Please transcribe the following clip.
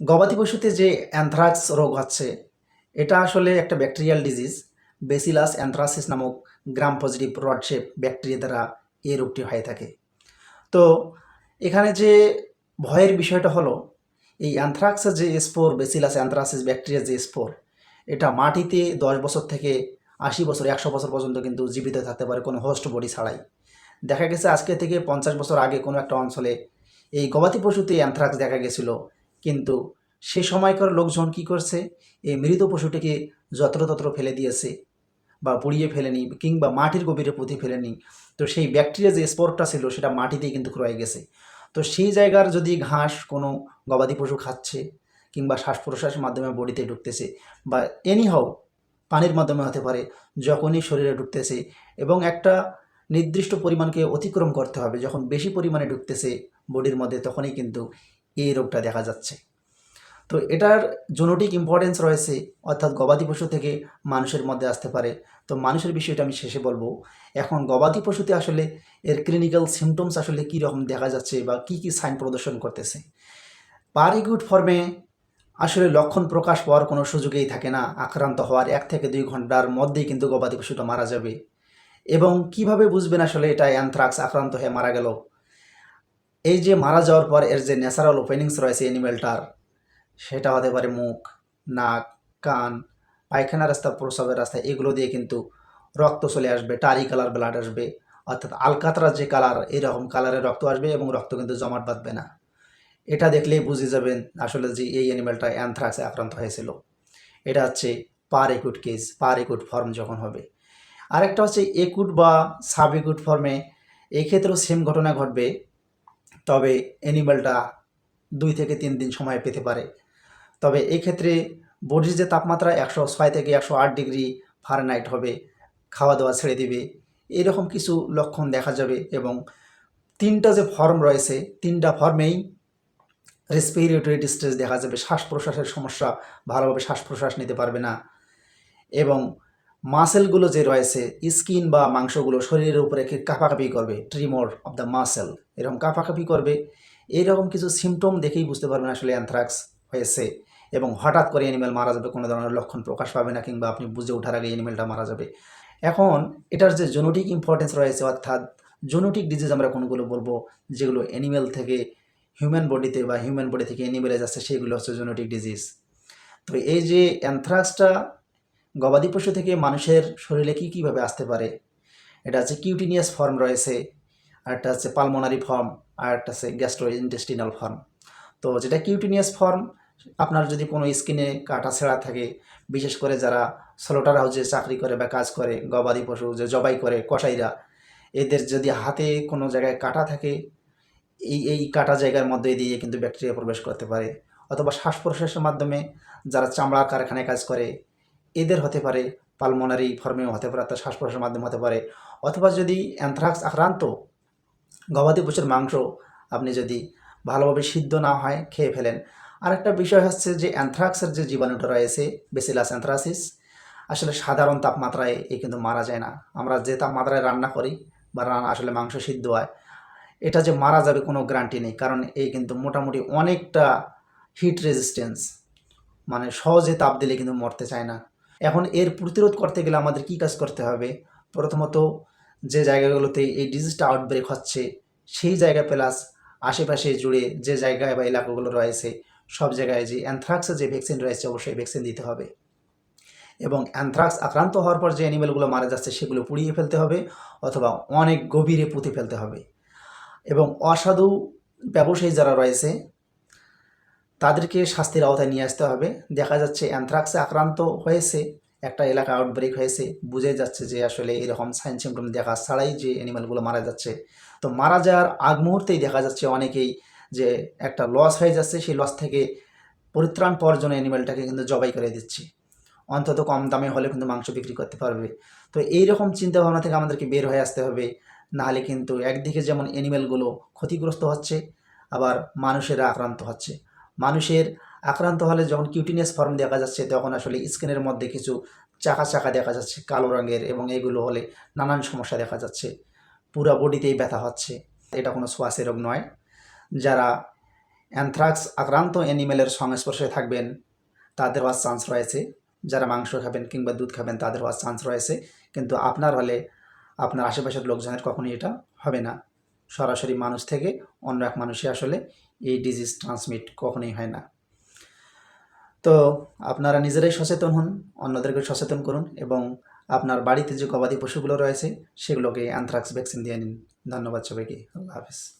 গবাদি পশুতে যে অ্যানথ্রাক্স রোগ হচ্ছে, এটা আসলে একটা ব্যাকটেরিয়াল ডিজিজ, বেসিলাস অ্যান্থ্রাসিস নামক গ্রাম পজিটিভ রডশেপ ব্যাকটেরিয়া দ্বারা এই রোগটি হয়ে থাকে। তো এখানে যে ভয়ের বিষয়টা হলো, এই অ্যানথ্রাক্সের যে স্পোর, বেসিলাস অ্যান্থ্রাসিস ব্যাকটেরিয়া যে স্পোর, এটা মাটিতে দশ বছর থেকে আশি বছর, একশো বছর পর্যন্ত কিন্তু জীবিত থাকতে পারে কোনো হোস্ট বডি ছাড়াই। দেখা গেছে আজকে থেকে পঞ্চাশ বছর আগে কোনো একটা অঞ্চলে এই গবাদি পশুতে অ্যানথ্রাক্স দেখা গেছিল কিন্তু সে সময়কার লোকজন কি করছে? এই মৃত পশুটিকে যত্রতত্র ফেলে দিয়েছে বা পুড়িয়ে ফেলেনি কিংবা মাটির গভীরে পুঁতে ফেলেনি। তো সেই ব্যাকটেরিয়া যে স্পোরটা ছিল সেটা মাটিতেই কিন্তু রয়ে গেছে। তো সেই জায়গার যদি ঘাস কোনো গবাদি পশু খাচ্ছে কিংবা শ্বাস প্রশ্বাসের মাধ্যমে বডিতে ঢুকতেছে বা এনি এনিহাও পানির মাধ্যমে হতে পারে, যখনই শরীরে ঢুকতেছে এবং একটা নির্দিষ্ট পরিমাণকে অতিক্রম করতে হবে, যখন বেশি পরিমাণে ঢুকতেছে বডির মধ্যে, তখনই কিন্তু এই রোগটা দেখা যাচ্ছে। তো এটার জেনেটিক ইম্পর্টেন্স রয়েছে, অর্থাৎ গবাদি পশু থেকে মানুষের মধ্যে আসতে পারে। তো মানুষের বিষয়টা আমি শেষে বলব, এখন গবাদি পশুতে আসলে এর ক্লিনিক্যাল সিমটমস আসলে কী রকম দেখা যাচ্ছে বা কি কি সাইন প্রদর্শন করতেছে? পারিগুড ফর্মে আসলে লক্ষণ প্রকাশ পাওয়ার কোনো সুযোগেই থাকে না, আক্রান্ত হওয়ার এক থেকে দুই ঘণ্টার মধ্যেই কিন্তু গবাদি পশুটা মারা যাবে। এবং কীভাবে বুঝবেন আসলে এটা অ্যানথ্রাক্স আক্রান্ত হয়ে মারা গেল? এই যে মারা যাওয়ার পর এর যে ন্যাচারাল ওপেনিংস রয়েছে অ্যানিমেলটার সেটা হতে পারে মুখ, নাক, কান, পায়খানা রাস্তা, প্রসবের রাস্তা, এগুলো দিয়ে কিন্তু রক্ত চলে আসবে, টারি কালার ব্লাড আসবে। অর্থাৎ আলকাতরা যে কালার এরকম কালারের রক্ত আসবে এবং রক্ত কিন্তু জমাট বাঁধবে না। এটা দেখলেই বুঝে যাবেন আসলে যে এই অ্যানিমেলটা অ্যানথ্রাক্সে আক্রান্ত হয়েছিল। এটা হচ্ছে per acute case, per acute form যখন হবে। আরেকটা হচ্ছে একুট বা সাব একুট ফর্মে এই ক্ষেত্রেও সেম ঘটনা ঘটবে। তবে অ্যানিমেলটা দুই থেকে তিন দিন সময় পেতে পারে। তবে এই ক্ষেত্রে বডির যে তাপমাত্রা একশো ছয় থেকে একশো আট ডিগ্রি ফারেনহাইট হবে খাওয়া দাওয়া ছেড়ে দিবে, এরকম কিছু লক্ষণ দেখা যাবে এবং তিনটা যে ফর্ম রয়েছে, তিনটা ফর্মেই রেসপিরেটরি ডিস্ট্রেস দেখা যাবে শ্বাস প্রশ্বাসের সমস্যা, ভালোভাবে শ্বাস প্রশ্বাস নিতে পারবে না এবং মাসেলগুলো যে রয়েছে, স্কিন বা মাংসগুলো শরীরের উপরে কি কাঁপাকাঁপি করবে? ট্রিমোর অফ দ্য মাসেল এরকম কাঁপাকাঁপি করবে। এইরকম কিছু সিমটম দেখেই বুঝতে পারবেন আসলে অ্যানথ্রাক্স হয়েছে। এবং হঠাৎ করে অ্যানিমেল মারা যাবে, কোনো ধরনের লক্ষণ প্রকাশ পাবে না, কিংবা আপনি বুঝে ওঠার আগে অ্যানিমেলটা মারা যাবে। এখন এটার যে জেনেটিক ইম্পর্টেন্স রয়েছে, অর্থাৎ জেনেটিক ডিজিজ আমরা কোনগুলো বলব, যেগুলো অ্যানিমেল থেকে হিউম্যান বডিতে বা হিউম্যান বডি থেকে অ্যানিমেলে যাচ্ছে সেগুলো হচ্ছে জেনেটিক ডিজিজ তো এই যে অ্যানথ্রাক্সটা গবাদি পশু থেকে মানুষের শরীরে কী কীভাবে আসতে পারে? এটা হচ্ছে কিউটিনিয়াস ফর্ম রয়েছে, আর একটা হচ্ছে পালমোনারি ফর্ম, আর একটা হচ্ছে গ্যাস্ট্রো ইন্টেস্টিনাল ফর্ম। তো যেটা কিউটিনিয়াস ফর্ম, আপনার যদি কোনো স্কিনে কাটা ছেঁড়া থাকে, বিশেষ করে যারা স্লোটার হাউসে চাকরি করে বা কাজ করে, গবাদি পশু, যে জবাই করে, কসাইরা, এদের যদি হাতে কোনো জায়গায় কাটা থাকে, এই এই কাটা জায়গার মধ্যে দিয়ে কিন্তু ব্যাকটেরিয়া প্রবেশ করতে পারে। অথবা শ্বাস প্রশ্বাসের মাধ্যমে যারা চামড়া কারখানায় কাজ করে এদের হতে পারে পালমোনারি ফর্মেও হতে পারে, অর্থাৎ শ্বাস প্রশ্বাসের মাধ্যমে হতে পারে। অথবা যদি অ্যানথ্রাক্স আক্রান্ত, গবাদি পশুর মাংস আপনি যদি ভালোভাবে সিদ্ধ না হয়, খেয়ে ফেলেন। আরেকটা বিষয় হচ্ছে যে অ্যানথ্রাক্সের যে জীবাণুটা রয়েছে বেসিলাস অ্যানথ্রাসিস আসলে সাধারণ তাপমাত্রায় এ কিন্তু মারা যায় না। আমরা যে তাপমাত্রায় রান্না করি বা রান্না আসলে মাংস সিদ্ধ হয়, এটা যে মারা যাবে কোনো গ্যারান্টি নেই। কারণ এই কিন্তু মোটামুটি অনেকটা হিট রেজিস্ট্যান্স মানে সহজে তাপ দিলে কিন্তু মরতে চায় না। এখন এর প্রতিরোধ করতে গেলে আমাদের কী কাজ করতে হবে? প্রথমত যে জায়গাগুলোতে এই ডিজিজটা আউটব্রেক হচ্ছে, সেই জায়গা প্লাস আশেপাশে জুড়ে যে জায়গায় বা এলাকাগুলো রয়েছে, সব জায়গায় যে অ্যানথ্রাক্সের যে ভ্যাকসিন রয়েছে, অবশ্যই ভ্যাকসিন দিতে হবে। এবং অ্যানথ্রাক্স আক্রান্ত হওয়ার পর যে অ্যানিমেলগুলো মারা যাচ্ছে, সেগুলো পুড়িয়ে ফেলতে হবে অথবা অনেক গভীরে পুঁতে ফেলতে হবে। এবং অসাধু ব্যবসায়ী যারা রয়েছে তাদেরকে শাস্তির আওতায় নিয়ে আসতে হবে। দেখা যাচ্ছে অ্যানথ্রাক্সে আক্রান্ত হয়েছে, একটা এলাকা আউটব্রেক হয়েছে। বুঝে যাচ্ছে যে আসলে এরকম সাইন সিমটম দেখা ছাড়াই যে অ্যানিমালগুলো মারা যাচ্ছে। তো মারা যাওয়ার আগ মুহূর্তেই দেখা যাচ্ছে অনেকেই যে একটা লস হয়ে যাচ্ছে। সেই লস থেকে পরিত্রাণ পাওয়ার জন্য অ্যানিমালটাকে কিন্তু জবাই করে দিচ্ছে। অন্তত কম দামে হলে কিন্তু মাংস বিক্রি করতে পারবে। তো এই এইরকম চিন্তাভাবনা থেকে আমাদেরকে বের হয়ে আসতে হবে। নাহলে কিন্তু একদিকে যেমন অ্যানিমেলগুলো ক্ষতিগ্রস্ত হচ্ছে, আবার মানুষেরা আক্রান্ত হচ্ছে। মানুষের আক্রান্ত হলে যখন কিউটিনিয়াস ফর্ম দেখা যাচ্ছে, তখন আসলে স্কিনের মধ্যে কিছু চাকা চাকা দেখা যাচ্ছে, কালো রঙের এবং এগুলো হলে নানান সমস্যা দেখা যাচ্ছে। পুরো বডিতেই ব্যথা হচ্ছে। এটা কোনো শ্বাসের রোগ নয়। যারা অ্যানথ্রাক্স আক্রান্ত অ্যানিমেলের সংস্পর্শে থাকবেন, তাদের হওয়ার চান্স রয়েছে। যারা মাংস খাবেন কিংবা দুধ খাবেন, তাদের হওয়ার চান্স রয়েছে। কিন্তু আপনার হলে আপনার আশেপাশের লোকজনের কখনোই এটা হবে না। সরাসরি মানুষ থেকে অন্য এক মানুষে আসলে এই ডিজিজ ট্রান্সমিট কখনোই হয় না। তো আপনারা নিজেরাই সচেতন হন, অন্যদেরকে সচেতন করুন এবং আপনার বাড়িতে যে গবাদি পশুগুলো রয়েছে, সেগুলোকে অ্যান্থ্রাক্স ভ্যাকসিন দিয়ে নিন। ধন্যবাদ সবাইকে, আল্লাহ হাফিজ।